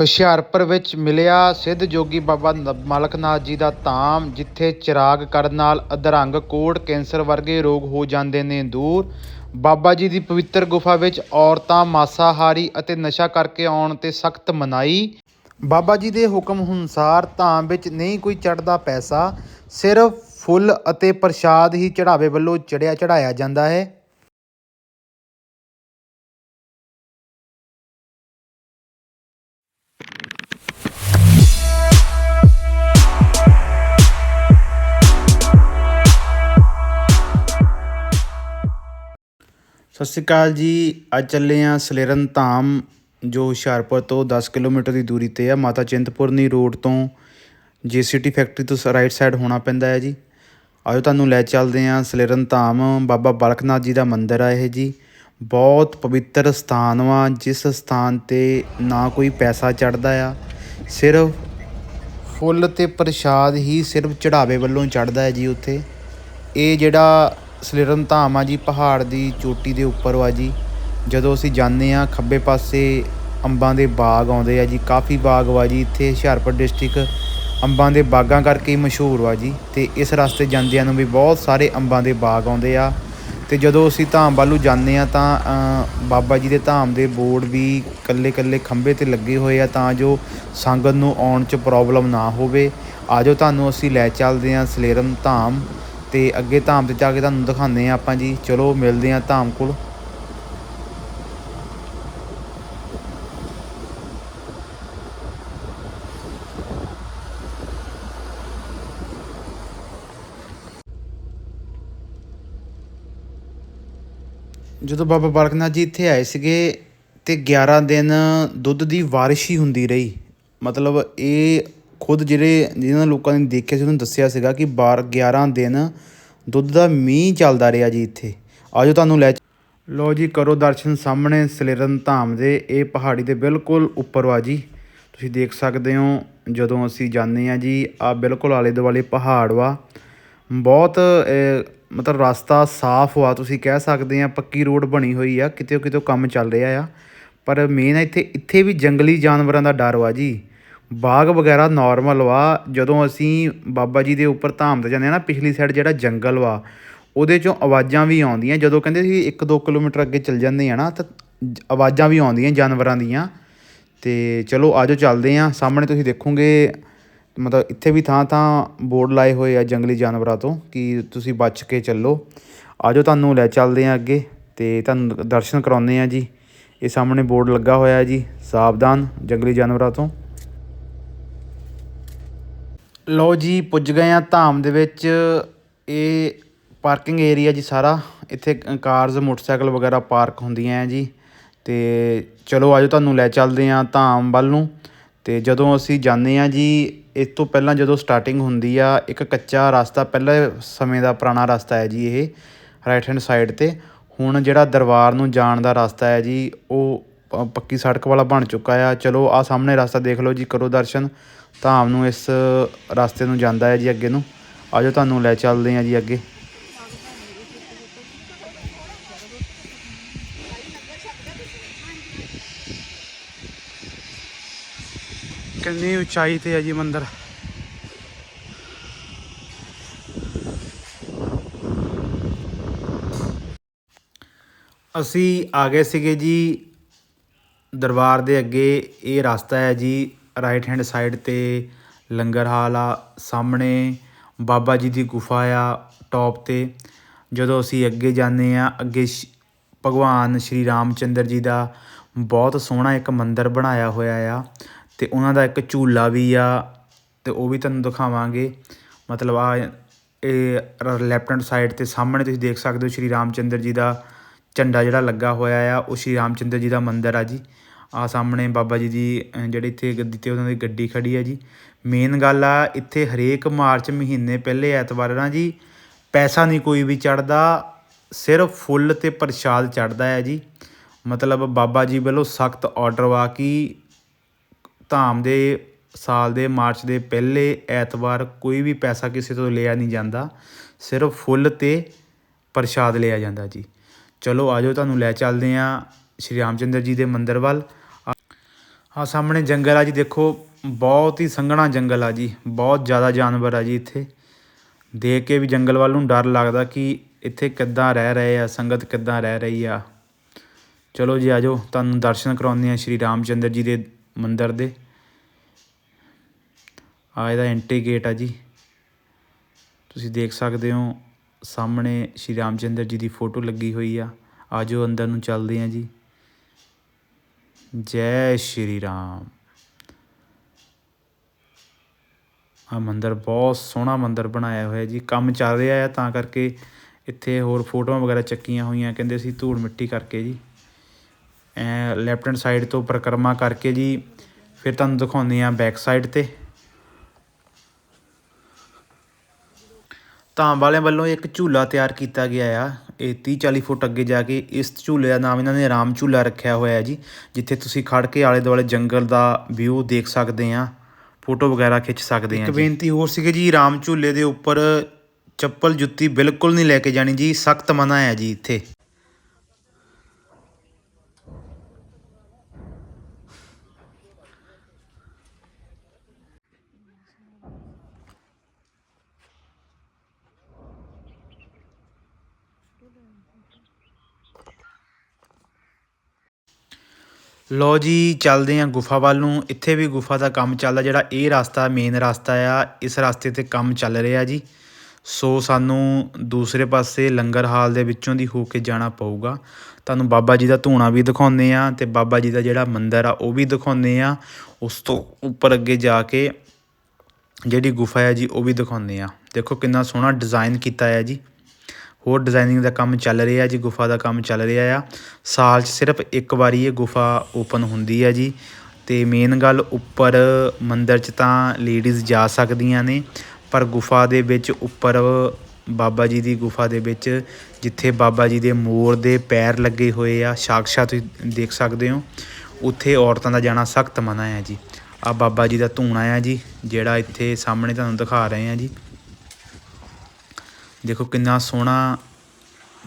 ਹੁਸ਼ਿਆਰਪੁਰ ਵਿੱਚ ਮਿਲਿਆ ਸਿੱਧ ਜੋਗੀ ਬਾਬਾ ਨ- ਮਲਕ ਨਾਥ ਜੀ ਦਾ ਧਾਮ, ਜਿੱਥੇ ਚਿਰਾਗ ਕਰਨ ਨਾਲ ਅਧਰੰਗ ਕੋਟ ਕੈਂਸਰ ਵਰਗੇ ਰੋਗ ਹੋ ਜਾਂਦੇ ਨੇ ਦੂਰ। ਬਾਬਾ ਜੀ ਦੀ ਪਵਿੱਤਰ ਗੁਫਾ ਵਿੱਚ ਔਰਤਾਂ ਮਾਸਾਹਾਰੀ ਅਤੇ ਨਸ਼ਾ ਕਰਕੇ ਆਉਣ ਤੇ ਸਖਤ ਮਨਾਈ ਬਾਬਾ ਜੀ ਦੇ ਹੁਕਮ ਅਨੁਸਾਰ ਧਾਮ ਵਿੱਚ ਨਹੀਂ ਕੋਈ ਚੜਦਾ ਪੈਸਾ, ਸਿਰਫ ਫੁੱਲ ਅਤੇ ਪ੍ਰਸ਼ਾਦ ਹੀ ਚੜਾਵੇ ਵੱਲੋਂ ਚੜਿਆ ਚੜਾਇਆ ਜਾਂਦਾ ਹੈ। ਸਤਿ ਸ਼੍ਰੀ ਅਕਾਲ ਜੀ। ਅੱਜ ਚੱਲੇ ਆ ਸਲੇਰਨ ਧਾਮ, ਜੋ ਹੁਸ਼ਿਆਰਪੁਰ ਤੋਂ 10 ਕਿਲੋਮੀਟਰ ਦੀ ਦੂਰੀ ਤੇ ਆ। ਮਾਤਾ ਚਿੰਤਪੁਰਨੀ ਰੋਡ ਤੋਂ ਜੀਸੀਟੀ ਫੈਕਟਰੀ ਤੋਂ ਰਾਈਟ ਸਾਈਡ ਹੋਣਾ ਪੈਂਦਾ ਹੈ ਜੀ। ਆਜੋ ਤੁਹਾਨੂੰ ਲੈ ਚੱਲਦੇ ਆ ਸਲੇਰਨ ਧਾਮ। ਬਾਬਾ ਬਾਲਕਨਾਥ ਜੀ ਦਾ ਮੰਦਿਰ ਆ ਇਹ ਜੀ। ਬਹੁਤ ਪਵਿੱਤਰ ਸਥਾਨ ਵਾ, ਜਿਸ ਸਥਾਨ ਤੇ ਨਾ ਕੋਈ ਪੈਸਾ ਚੜਦਾ ਆ। ਸਿਰਫ ਫੁੱਲ ਤੇ ਪ੍ਰਸ਼ਾਦ ਹੀ ਸਿਰਫ ਚੜਾਵੇ ਵੱਲੋਂ ਚੜਦਾ ਹੈ ਜੀ ਉੱਥੇ। ਇਹ ਜਿਹੜਾ ਸਲੇਰਨ ਧਾਮ ਆ ਜੀ, ਪਹਾੜ ਦੀ ਚੋਟੀ ਦੇ ਉੱਪਰ ਵਾ ਜੀ। ਜਦੋਂ ਅਸੀਂ ਜਾਂਦੇ ਆ ਖੱਬੇ ਪਾਸੇ ਅੰਬਾਂ ਦੇ ਬਾਗ ਆਉਂਦੇ ਆ ਜੀ, ਕਾਫੀ ਬਾਗ ਵਾ ਜੀ। ਇੱਥੇ ਹੁਸ਼ਿਆਰਪੁਰ ਡਿਸਟ੍ਰਿਕਟ ਅੰਬਾਂ ਦੇ ਬਾਗਾਂ ਕਰਕੇ ਹੀ ਮਸ਼ਹੂਰ ਵਾ ਜੀ। ਤੇ ਇਸ ਰਸਤੇ ਜਾਂਦਿਆਂ ਨੂੰ ਵੀ ਬਹੁਤ ਸਾਰੇ ਅੰਬਾਂ ਦੇ ਬਾਗ ਆਉਂਦੇ ਆ। ਤੇ ਜਦੋਂ ਅਸੀਂ ਧਾਮ ਵੱਲੋਂ ਜਾਂਦੇ ਆ ਤਾਂ ਬਾਬਾ ਜੀ ਦੇ ਧਾਮ ਦੇ ਬੋਰਡ ਵੀ ਕੱਲੇ ਕੱਲੇ ਖੰਭੇ ਤੇ ਲੱਗੇ ਹੋਏ ਆ ਤਾਂ ਜੋ ਸੰਗਤ ਨੂੰ ਆਉਣ 'ਚ ਪ੍ਰੋਬਲਮ ਨਾ ਹੋਵੇ। ਆਜੋ ਤੁਹਾਨੂੰ ਅਸੀਂ ਲੈ ਚੱਲਦੇ ਆ ਸਲੇਰਮ ਧਾਮ। ਤੇ ਅੱਗੇ ਧਾਮ ਤੇ ਜਾ ਕੇ ਤੁਹਾਨੂੰ ਦਿਖਾਉਂਦੇ ਆ ਆਪਾਂ ਜੀ। ਚਲੋ, ਮਿਲਦੇ ਆ ਧਾਮ ਕੋਲ। ਜਦੋਂ ਬਾਬਾ ਬਾਲਕ ਨਾਥ ਜੀ ਇੱਥੇ ਆਏ ਸੀਗੇ ਤੇ 11 ਦਿਨ ਦੁੱਧ ਦੀ ਬਾਰਿਸ਼ ਹੀ ਹੁੰਦੀ ਰਹੀ। ਮਤਲਬ ਇਹ ਖੁਦ ਜਿਹੜੇ ਜਿਹਨਾਂ ਲੋਕਾਂ ਨੇ ਦੇਖਿਆ ਸੀ, ਉਹਨੂੰ ਦੱਸਿਆ ਸੀਗਾ ਕਿ ਬਾਰ 11 ਦਿਨ ਦੁੱਧ ਦਾ ਮੀਂਹ ਚੱਲਦਾ ਰਿਹਾ ਜੀ ਇੱਥੇ। ਆਜੋ ਤੁਹਾਨੂੰ ਲੈ ਲੋ ਜੀ, ਕਰੋ ਦਰਸ਼ਨ ਸਾਹਮਣੇ ਸਲੇਰਨ ਧਾਮ ਦੇ, ਇਹ ਪਹਾੜੀ ਦੇ ਬਿਲਕੁਲ ਉੱਪਰ ਵਾ ਜੀ। ਤੁਸੀਂ ਦੇਖ ਸਕਦੇ ਹੋ, ਜਦੋਂ ਅਸੀਂ ਜਾਂਦੇ ਆ ਜੀ ਆ ਬਿਲਕੁਲ ਆਲੇ ਦੁਆਲੇ ਪਹਾੜ ਵਾ। ਬਹੁਤ ਮਤਲਬ ਰਸਤਾ ਸਾਫ਼ ਵਾ, ਤੁਸੀਂ ਕਹਿ ਸਕਦੇ ਆ ਪੱਕੀ ਰੋਡ ਬਣੀ ਹੋਈ ਆ ਕਿਤੇ ਕਿਤੇ ਕੰਮ ਚੱਲ ਰਿਹਾ ਆ। ਪਰ ਮੇਨ ਇੱਥੇ ਇੱਥੇ ਵੀ ਜੰਗਲੀ ਜਾਨਵਰਾਂ ਦਾ ਡਰ ਵਾ ਜੀ। ਬਾਗ ਵਗੈਰਾ ਨਾਰਮਲ ਵਾ, ਜਦੋਂ ਅਸੀਂ ਬਾਬਾ ਜੀ ਦੇ ਉੱਪਰ ਧਾਮ ਤੇ ਜਾਂਦੇ ਆ ਨਾ, ਪਿਛਲੀ ਸਾਈਡ ਜਿਹੜਾ ਜੰਗਲ ਵਾ, ਉਹਦੇ ਚੋਂ ਆਵਾਜ਼ਾਂ ਵੀ ਆਉਂਦੀਆਂ, ਜਦੋਂ ਕਹਿੰਦੇ ਸੀ 1-2 ਕਿਲੋਮੀਟਰ ਅੱਗੇ ਚੱਲ ਜਾਂਦੇ ਆ ਨਾ, ਤਾਂ ਜ- ਆਵਾਜ਼ਾਂ ਵੀ ਆਉਂਦੀਆਂ ਜਾਨਵਰਾਂ ਦੀਆਂ। ਤੇ ਚਲੋ ਆਜੋ ਚੱਲਦੇ ਆ ਸਾਹਮਣੇ ਤੁਸੀਂ ਦੇਖੋਗੇ, ਮਤਲਬ ਇੱਥੇ ਵੀ ਥਾਂ ਥਾਂ ਬੋਰਡ ਲਾਏ ਹੋਏ ਆ ਜੰਗਲੀ ਜਾਨਵਰਾਂ ਤੋਂ, ਕਿ ਤੁਸੀਂ ਬਚ ਕੇ ਚੱਲੋ। ਆਜੋ ਤੁਹਾਨੂੰ ਲੈ ਚੱਲਦੇ ਆ ਅੱਗੇ, ਤੇ ਤੁਹਾਨੂੰ ਦਰਸ਼ਨ ਕਰਾਉਂਦੇ ਆ ਜੀ। ਇਹ ਸਾਹਮਣੇ ਬੋਰਡ ਲੱਗਾ ਹੋਇਆ ਜੀ, ਸਾਵਧਾਨ ਜੰਗਲੀ ਜਾਨਵਰਾਂ ਤੋਂ। ਲਓ ਜੀ, ਪੁੱਜ ਗਏ ਆ ਧਾਮ ਦੇ ਵਿੱਚ। ਇਹ ਪਾਰਕਿੰਗ ਏਰੀਆ ਜੀ ਸਾਰਾ। ਇੱਥੇ ਕਾਰਜ਼ ਮੋਟਰਸਾਈਕਲ ਵਗੈਰਾ ਪਾਰਕ ਹੁੰਦੀਆਂ ਹੈ ਜੀ। ਤੇ ਚਲੋ ਆਜੋ ਤੁਹਾਨੂੰ ਲੈ ਚੱਲਦੇ ਆ ਧਾਮ ਵੱਲ ਨੂੰ। ਤੇ ਜਦੋਂ ਅਸੀਂ ਜਾਂਦੇ ਆ ਜੀ, ਇਸ ਤੋਂ ਪਹਿਲਾਂ ਜਦੋਂ ਸਟਾਰਟਿੰਗ ਹੁੰਦੀ ਆ, ਇੱਕ ਕੱਚਾ ਰਸਤਾ ਪਹਿਲੇ ਸਮੇਂ ਦਾ ਪੁਰਾਣਾ ਰਸਤਾ ਹੈ ਜੀ ਇਹ ਰਾਈਟ ਹੈਂਡ ਸਾਈਡ ਤੇ। ਹੁਣ ਜਿਹੜਾ ਦਰਬਾਰ ਨੂੰ ਜਾਣ ਦਾ ਰਸਤਾ ਹੈ ਜੀ, ਉਹ ਪੱਕੀ ਸੜਕ ਵਾਲਾ ਬਣ ਚੁੱਕਾ ਆ। ਚਲੋ ਆ ਸਾਹਮਣੇ ਰਸਤਾ ਦੇਖ ਲਓ ਜੀ, ਕਰੋ ਦਰਸ਼ਨ। ਧਾਮ ਨੂੰ ਇਸ ਰਸਤੇ ਨੂੰ ਜਾਂਦਾ ਹੈ ਜੀ ਅੱਗੇ ਨੂੰ। ਆਜੋ ਤੁਹਾਨੂੰ ਲੈ ਚੱਲਦੇ ਹਾਂ ਜੀ ਅੱਗੇ। ਕਿੰਨੀ ਉਚਾਈ ਤੇ ਹੈ ਜੀ ਮੰਦਿਰ। ਅਸੀਂ ਆ ਗਏ ਸੀਗੇ ਜੀ ਦਰਬਾਰ ਦੇ ਅੱਗੇ। ਇਹ ਰਸਤਾ ਹੈ ਜੀ ਰਾਈਟ ਹੈਂਡ ਸਾਈਡ ਤੇ ਲੰਗਰ ਹਾਲ ਆ, ਸਾਹਮਣੇ ਬਾਬਾ ਜੀ ਦੀ ਗੁਫਾ ਆ ਟੌਪ ਤੇ। ਜਦੋਂ ਅਸੀਂ ਅੱਗੇ ਜਾਂਦੇ ਆ ਅੱਗੇ ਸ਼- ਭਗਵਾਨ ਸ਼੍ਰੀ ਰਾਮ ਚੰਦਰ ਜੀ ਦਾ ਬਹੁਤ ਸੋਹਣਾ ਇੱਕ ਮੰਦਿਰ ਬਣਾਇਆ ਹੋਇਆ ਆ ਤੇ ਉਹਨਾਂ ਦਾ ਇੱਕ ਝੂਲਾ ਵੀ ਆ ਤੇ ਉਹ ਵੀ ਤੁਹਾਨੂੰ ਦਿਖਾਵਾਂਗੇ। ਮਤਲਬ ਆ ਇਹ ਲੈਫਟ ਹੈਂਡ ਸਾਈਡ ਤੇ ਸਾਹਮਣੇ ਤੁਸੀਂ ਦੇਖ ਸਕਦੇ ਹੋ ਸ਼੍ਰੀ ਰਾਮਚੰਦਰ ਜੀ ਦਾ ਝੰਡਾ ਜਿਹੜਾ ਲੱਗਾ ਹੋਇਆ ਆ, ਉਹ ਸ਼੍ਰੀ ਰਾਮਚੰਦਰ ਜੀ ਦਾ ਮੰਦਿਰ ਆ ਜੀ। ਆ ਸਾਹਮਣੇ ਬਾਬਾ ਜੀ ਦੀ ਜਿਹੜੇ ਇੱਥੇ ਗੱਦੀ ਤੇ ਉਹਨਾਂ ਦੀ ਗੱਡੀ ਖੜੀ ਆ ਜੀ। ਮੇਨ ਗੱਲ ਆ, ਇੱਥੇ ਹਰੇਕ ਮਾਰਚ ਮਹੀਨੇ ਪਹਿਲੇ ਐਤਵਾਰ ਨਾ ਜੀ, ਪੈਸਾ ਨਹੀਂ ਕੋਈ ਵੀ ਚੜਦਾ, ਸਿਰਫ ਫੁੱਲ ਤੇ ਪ੍ਰਸ਼ਾਦ ਚੜਦਾ ਹੈ ਜੀ। ਮਤਲਬ ਬਾਬਾ ਜੀ ਵੱਲੋਂ ਸਖਤ ਆਰਡਰ ਵਾ ਕਿ ਧਾਮ ਦੇ ਸਾਲ ਦੇ ਮਾਰਚ ਦੇ ਪਹਿਲੇ ਐਤਵਾਰ ਕੋਈ ਵੀ ਪੈਸਾ ਕਿਸੇ ਤੋਂ ਲਿਆ ਨਹੀਂ ਜਾਂਦਾ, ਸਿਰਫ ਫੁੱਲ ਤੇ ਪ੍ਰਸ਼ਾਦ ਲਿਆ ਜਾਂਦਾ ਜੀ। ਚਲੋ ਆਜੋ ਤੁਹਾਨੂੰ ਲੈ ਚੱਲਦੇ ਹਾਂ। ਸ਼੍ਰੀ ਰਾਮ ਚੰਦਰ ਜੀ ਦੇ ਮੰਦਿਰ ਵੱਲ। ਹਾਂ ਸਾਹਮਣੇ ਜੰਗਲ ਆ ਜੀ, ਦੇਖੋ, ਬਹੁਤ ਹੀ ਸੰਘਣਾ ਜੰਗਲ ਆ ਜੀ, ਬਹੁਤ ਜ਼ਿਆਦਾ ਜਾਨਵਰ ਆ ਜੀ ਇੱਥੇ। ਦੇਖ ਕੇ ਵੀ ਜੰਗਲ ਵੱਲ ਨੂੰ ਡਰ ਲੱਗਦਾ ਕਿ ਇੱਥੇ ਕਿੱਦਾਂ ਰਹਿ ਰਹੇ ਆ, ਸੰਗਤ ਕਿੱਦਾਂ ਰਹਿ ਰਹੀ ਆ। ਚਲੋ ਜੀ ਆਜੋ ਤੁਹਾਨੂੰ ਦਰਸ਼ਨ ਕਰਾਉਂਦੇ ਆ ਸ਼੍ਰੀ ਰਾਮ ਚੰਦਰ ਜੀ ਦੇ ਮੰਦਿਰ ਦੇ। ਆ ਇਹਦਾ ਐਂਟਰੀ ਗੇਟ ਆ ਜੀ। ਤੁਸੀਂ ਦੇਖ ਸਕਦੇ ਹੋ, ਸਾਹਮਣੇ ਸ਼੍ਰੀ ਰਾਮਚੰਦਰ ਜੀ ਦੀ ਫੋਟੋ ਲੱਗੀ ਹੋਈ ਆ। ਆਜੋ ਅੰਦਰ ਨੂੰ ਚੱਲਦੇ ਆ ਜੀ। ਜੈ ਸ਼੍ਰੀ ਰਾਮ। ਆ ਮੰਦਿਰ ਬਹੁਤ ਸੋਹਣਾ ਮੰਦਿਰ ਬਣਾਇਆ ਹੋਇਆ ਜੀ। ਕੰਮ ਚੱਲ ਰਿਹਾ ਹੈ ਤਾਂ ਕਰਕੇ ਇੱਥੇ ਹੋਰ ਫੋਟੋਆਂ ਵਗੈਰਾ ਚੱਕੀਆਂ ਹੋਈਆਂ, ਕਹਿੰਦੇ ਸੀ ਧੂੜ ਮਿੱਟੀ ਕਰਕੇ ਜੀ। ਐ ਲੈਫਟ ਹੈਂਡ ਸਾਈਡ ਤੋਂ ਪਰਿਕਰਮਾ ਕਰਕੇ ਜੀ, ਫਿਰ ਤੁਹਾਨੂੰ ਦਿਖਾਉਂਦੇ ਆ ਬੈਕ ਸਾਈਡ ਤੇ। ਧਾਮ ਵਾਲਿਆਂ ਵੱਲੋਂ ਇੱਕ ਝੂਲਾ ਤਿਆਰ ਕੀਤਾ ਗਿਆ ਆ। ਇਹ 30 40 ਫੁੱਟ ਅੱਗੇ ਜਾ ਕੇ ਇਸ ਝੂਲੇ ਦਾ ਨਾਮ ਇਹਨਾਂ ਨੇ ਰਾਮ ਝੂਲਾ ਰੱਖਿਆ ਹੋਇਆ ਹੈ ਜੀ ਜਿੱਥੇ ਤੁਸੀਂ ਖੜ ਕੇ ਆਲੇ ਦੁਆਲੇ ਜੰਗਲ ਦਾ ਵਿਊ ਦੇਖ ਸਕਦੇ ਆ ਫੋਟੋ ਵਗੈਰਾ ਖਿੱਚ ਸਕਦੇ ਆ ਇੱਕ ਬੇਨਤੀ ਹੋਰ ਸੀਗੀ ਜੀ ਰਾਮ ਝੂਲੇ ਦੇ ਉੱਪਰ ਚੱਪਲ ਜੁੱਤੀ ਬਿਲਕੁਲ ਨਹੀਂ ਲੈ ਕੇ ਜਾਣੀ ਜੀ ਸਖਤ ਮਨਾ ਹੈ ਜੀ ਇੱਥੇ। ਲੋ ਜੀ, ਚੱਲਦੇ ਆਂ ਗੁਫਾ ਵੱਲ ਨੂੰ। ਇੱਥੇ ਵੀ ਗੁਫਾ ਦਾ ਕੰਮ ਚੱਲਦਾ, ਜਿਹੜਾ ਇਹ ਰਸਤਾ ਮੇਨ ਰਸਤਾ ਆ, ਇਸ ਰਸਤੇ ਤੇ ਕੰਮ ਚੱਲ ਰਿਹਾ ਜੀ। ਸੋ ਸਾਨੂੰ ਦੂਸਰੇ ਪਾਸੇ ਲੰਗਰ ਹਾਲ ਦੇ ਵਿੱਚੋਂ ਦੀ ਹੋ ਕੇ ਜਾਣਾ ਪਊਗਾ। ਤੁਹਾਨੂੰ ਬਾਬਾ ਜੀ ਦਾ ਧੂਣਾ ਵੀ ਦਿਖਾਉਂਦੇ ਆ ਤੇ ਬਾਬਾ ਜੀ ਦਾ ਜਿਹੜਾ ਮੰਦਿਰ ਆ, ਉਹ ਵੀ ਦਿਖਾਉਂਦੇ ਆ ਉਸ ਤੋਂ ਉੱਪਰ ਅੱਗੇ ਜਾ ਕੇ ਜਿਹੜੀ ਗੁਫਾ ਹੈ ਜੀ, ਉਹ ਵੀ ਦਿਖਾਉਂਦੇ ਆ ਦੇਖੋ ਕਿੰਨਾ ਸੋਹਣਾ ਡਿਜ਼ਾਈਨ ਕੀਤਾ ਹੈ ਜੀ। ਹੋਰ ਡਿਜ਼ਾਈਨਿੰਗ ਦਾ ਕੰਮ ਚੱਲ ਰਿਹਾ ਜੀ, ਗੁਫਾ ਦਾ ਕੰਮ ਚੱਲ ਰਿਹਾ ਆ। ਸਾਲ 'ਚ ਸਿਰਫ ਇੱਕ ਵਾਰੀ ਇਹ ਗੁਫਾ ਓਪਨ ਹੁੰਦੀ ਆ ਜੀ। ਅਤੇ ਮੇਨ ਗੱਲ ਉੱਪਰ ਮੰਦਰ 'ਚ ਤਾਂ ਲੇਡੀਜ਼ ਜਾ ਸਕਦੀਆਂ ਨੇ, ਪਰ ਗੁਫਾ ਦੇ ਵਿੱਚ ਉੱਪਰ ਬਾਬਾ ਜੀ ਦੀ ਗੁਫਾ ਦੇ ਵਿੱਚ, ਜਿੱਥੇ ਬਾਬਾ ਜੀ ਦੇ ਮੋਰ ਦੇ ਪੈਰ ਲੱਗੇ ਹੋਏ ਆ, ਸਾਕਸ਼ਾਤ ਤੁਸੀਂ ਦੇਖ ਸਕਦੇ ਹੋ, ਉੱਥੇ ਔਰਤਾਂ ਦਾ ਜਾਣਾ ਸਖਤ ਮਨਾ ਹੈ ਜੀ। ਆ ਬਾਬਾ ਜੀ ਦਾ ਧੂਣਾ ਆ ਜੀ, ਜਿਹੜਾ ਇੱਥੇ ਸਾਹਮਣੇ ਤੁਹਾਨੂੰ ਦਿਖਾ ਰਹੇ ਆ ਜੀ। ਦੇਖੋ ਕਿੰਨਾ ਸੋਹਣਾ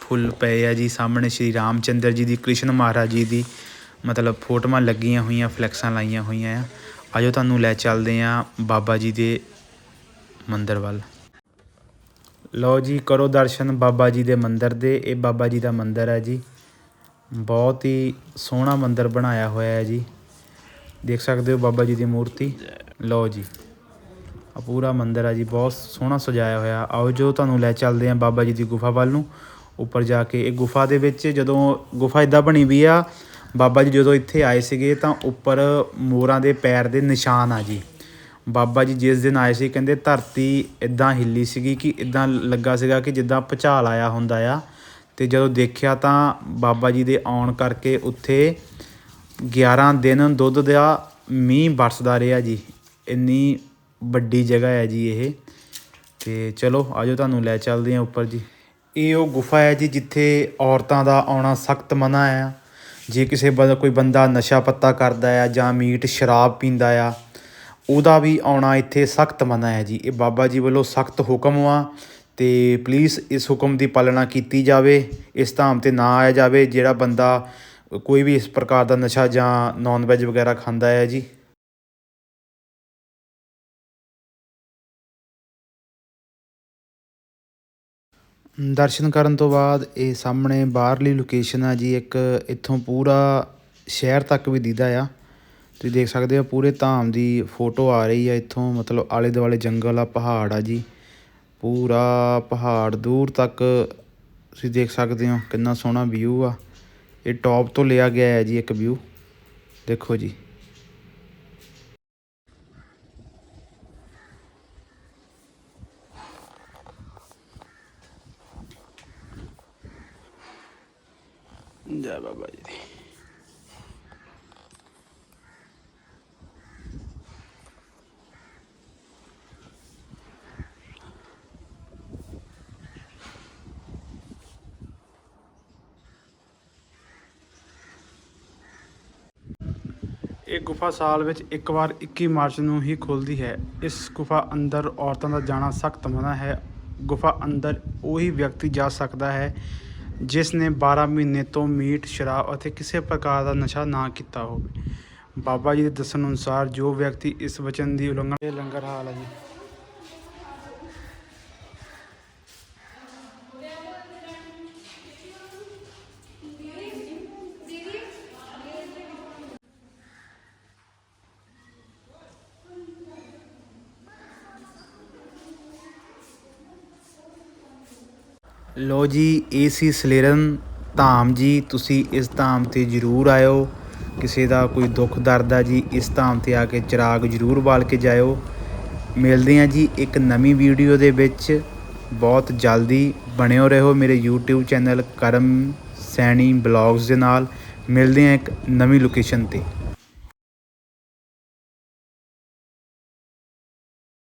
ਫੁੱਲ ਪਏ ਆ ਜੀ ਸਾਹਮਣੇ ਸ਼੍ਰੀ ਰਾਮ ਚੰਦਰ ਜੀ ਦੀ, ਕ੍ਰਿਸ਼ਨ ਮਹਾਰਾਜ ਜੀ ਦੀ, ਮਤਲਬ ਫੋਟੋਆਂ ਲੱਗੀਆਂ ਹੋਈਆਂ, ਫਲੈਕਸਾਂ ਲਾਈਆਂ ਹੋਈਆਂ ਆ। ਆਜੋ ਤੁਹਾਨੂੰ ਲੈ ਚੱਲਦੇ ਆ ਬਾਬਾ ਜੀ ਦੇ ਮੰਦਰ ਵੱਲ। ਲਓ ਜੀ, ਕਰੋ ਦਰਸ਼ਨ ਬਾਬਾ ਜੀ ਦੇ ਮੰਦਰ ਦੇ। ਇਹ ਬਾਬਾ ਜੀ ਦਾ ਮੰਦਰ ਹੈ ਜੀ। ਬਹੁਤ ਹੀ ਸੋਹਣਾ ਮੰਦਰ ਬਣਾਇਆ ਹੋਇਆ ਹੈ ਜੀ। ਦੇਖ ਸਕਦੇ ਹੋ ਬਾਬਾ ਜੀ ਦੀ ਮੂਰਤੀ। ਲਓ ਜੀ। ਆ ਪੂਰਾ ਮੰਦਿਰ ਆ ਜੀ, ਬਹੁਤ ਸੋਹਣਾ ਸਜਾਇਆ ਹੋਇਆ। ਆਓ ਜੋ ਤੁਹਾਨੂੰ ਲੈ ਚੱਲਦੇ ਆ ਬਾਬਾ ਜੀ ਦੀ ਗੁਫਾ ਵੱਲ ਨੂੰ। ਉੱਪਰ ਜਾ ਕੇ ਇਹ ਗੁਫਾ ਦੇ ਵਿੱਚ ਜਦੋਂ ਗੁਫਾ ਇਦਾਂ ਬਣੀ ਵੀ ਆ, ਬਾਬਾ ਜੀ ਜਦੋਂ ਇੱਥੇ ਆਏ ਸੀਗੇ ਤਾਂ ਉੱਪਰ ਮੋਰਾਂ ਦੇ ਪੈਰ ਦੇ ਨਿਸ਼ਾਨ ਆ ਜੀ। ਬਾਬਾ ਜੀ ਜਿਸ ਦਿਨ ਆਏ ਸੀ ਕਹਿੰਦੇ ਧਰਤੀ ਇਦਾਂ ਹਿੱਲੀ ਸੀਗੀ ਕਿ ਇਦਾਂ ਲੱਗਾ ਸੀਗਾ ਕਿ ਜਿੱਦਾਂ ਭੁਚਾਲ ਆਇਆ ਹੁੰਦਾ ਆ। ਤੇ ਜਦੋਂ ਦੇਖਿਆ ਤਾਂ ਬਾਬਾ ਜੀ ਦੇ ਆਉਣ ਕਰਕੇ ਉੱਥੇ 11 ਦਿਨ ਦੁੱਧ ਦਾ ਮੀਂਹ ਵਰਸਦਾ ਰਿਹਾ ਜੀ। ਇੰਨੀ ਵੱਡੀ ਜਗ੍ਹਾ ਹੈ ਜੀ ਇਹ। ਤੇ ਚਲੋ, ਆਜੋ ਤੁਹਾਨੂੰ ਲੈ ਚੱਲਦੇ ਹਾਂ ਉੱਪਰ ਜੀ। ਇਹ ਉਹ ਗੁਫਾ ਹੈ ਜੀ ਜਿੱਥੇ ਔਰਤਾਂ ਦਾ ਆਉਣਾ ਸਖਤ ਮਨਾ ਆ ਜੇ ਕਿਸੇ ਬੰਦਾ, ਕੋਈ ਬੰਦਾ ਨਸ਼ਾ ਪੱਤਾ ਕਰਦਾ ਆ ਜਾਂ ਮੀਟ, ਸ਼ਰਾਬ ਪੀਂਦਾ ਆ ਉਹਦਾ ਵੀ ਆਉਣਾ ਇੱਥੇ ਸਖਤ ਮਨਾ ਹੈ ਜੀ। ਇਹ ਬਾਬਾ ਜੀ ਵੱਲੋਂ ਸਖਤ ਹੁਕਮ ਆ ਤੇ ਪਲੀਜ਼ ਇਸ ਹੁਕਮ ਦੀ ਪਾਲਣਾ ਕੀਤੀ ਜਾਵੇ, ਇਸ ਧਾਮ ਤੇ ਨਾ ਆਇਆ ਜਾਵੇ, ਜਿਹੜਾ ਬੰਦਾ ਕੋਈ ਵੀ ਇਸ ਪ੍ਰਕਾਰ ਦਾ ਨਸ਼ਾ ਜਾਂ ਨਾਨ ਵੈਜ ਵਗੈਰਾ ਖਾਂਦਾ ਹੈ ਜੀ। ਦਰਸ਼ਨ ਕਰਨ ਤੋਂ ਬਾਅਦ ਇਹ ਸਾਹਮਣੇ ਬਾਹਰਲੀ ਲੋਕੇਸ਼ਨ ਆ ਜੀ, ਇੱਕ ਇੱਥੋਂ ਪੂਰਾ ਸ਼ਹਿਰ ਤੱਕ ਵੀ ਦੀਦਾ ਆ। ਤੁਸੀਂ ਦੇਖ ਸਕਦੇ ਹੋ ਪੂਰੇ ਧਾਮ ਦੀ ਫੋਟੋ ਆ ਰਹੀ ਆ ਇੱਥੋਂ, ਮਤਲਬ ਆਲੇ ਦੁਆਲੇ ਜੰਗਲ ਆ, ਪਹਾੜ ਆ ਜੀ। ਪੂਰਾ ਪਹਾੜ ਦੂਰ ਤੱਕ ਤੁਸੀਂ ਦੇਖ ਸਕਦੇ ਹੋ ਕਿੰਨਾ ਸੋਹਣਾ ਵਿਊ ਆ। ਇਹ ਟੌਪ ਤੋਂ ਲਿਆ ਗਿਆ ਹੈ ਜੀ ਇੱਕ ਵਿਊ ਦੇਖੋ ਜੀ। ਜੈ ਬਾਬਾ ਜੀ। ਦੀ ਇਹ ਗੁਫਾ ਸਾਲ ਵਿੱਚ ਇੱਕ ਵਾਰ 21 ਮਾਰਚ ਨੂੰ ਹੀ ਖੁੱਲਦੀ ਹੈ। ਇਸ ਗੁਫਾ ਅੰਦਰ ਔਰਤਾਂ ਦਾ ਜਾਣਾ ਸਖਤ ਮਨਾ ਹੈ। ਗੁਫਾ ਅੰਦਰ ਉਹੀ ਵਿਅਕਤੀ ਜਾ ਸਕਦਾ ਹੈ ਜਿਸ ਨੇ 12 ਮਹੀਨੇ ਤੋਂ ਮੀਟ, ਸ਼ਰਾਬ ਅਤੇ ਕਿਸੇ ਪ੍ਰਕਾਰ ਦਾ ਨਸ਼ਾ ਨਾ ਕੀਤਾ ਹੋਵੇ। ਬਾਬਾ ਜੀ ਦੇ ਦੱਸਣ ਅਨੁਸਾਰ ਜੋ ਵਿਅਕਤੀ ਇਸ ਵਚਨ ਦੀ ਉਲੰਘਣਾ ਇਹ ਲੰਗਰ ਹਾਲ ਹੈ ਜੀ। ਲੋ ਜੀ ਏਸੀ ਸਲੇਰਨ ਧਾਮ ਜੀ। ਤੁਸੀਂ ਇਸ ਧਾਮ ਤੇ ਜਰੂਰ ਆਇਓ। ਕਿਸੇ ਦਾ ਕੋਈ ਦੁੱਖ, ਦਰਦ ਆ ਜੀ, ਇਸ ਧਾਮ ਤੇ ਆ ਕੇ ਚਿਰਾਗ ਜਰੂਰ ਬਾਲ ਕੇ ਜਾਇਓ। ਮਿਲਦੇ ਆ ਜੀ ਇੱਕ ਨਵੀਂ ਵੀਡੀਓ ਦੇ ਵਿੱਚ। ਬਹੁਤ ਜਲਦੀ ਬਣਿਓ ਰਹੋ ਮੇਰੇ YouTube channel Karam Saini blogs ਦੇ ਨਾਲ। ਮਿਲਦੇ ਆ ਇੱਕ ਨਵੀਂ ਲੋਕੇਸ਼ਨ ਤੇ।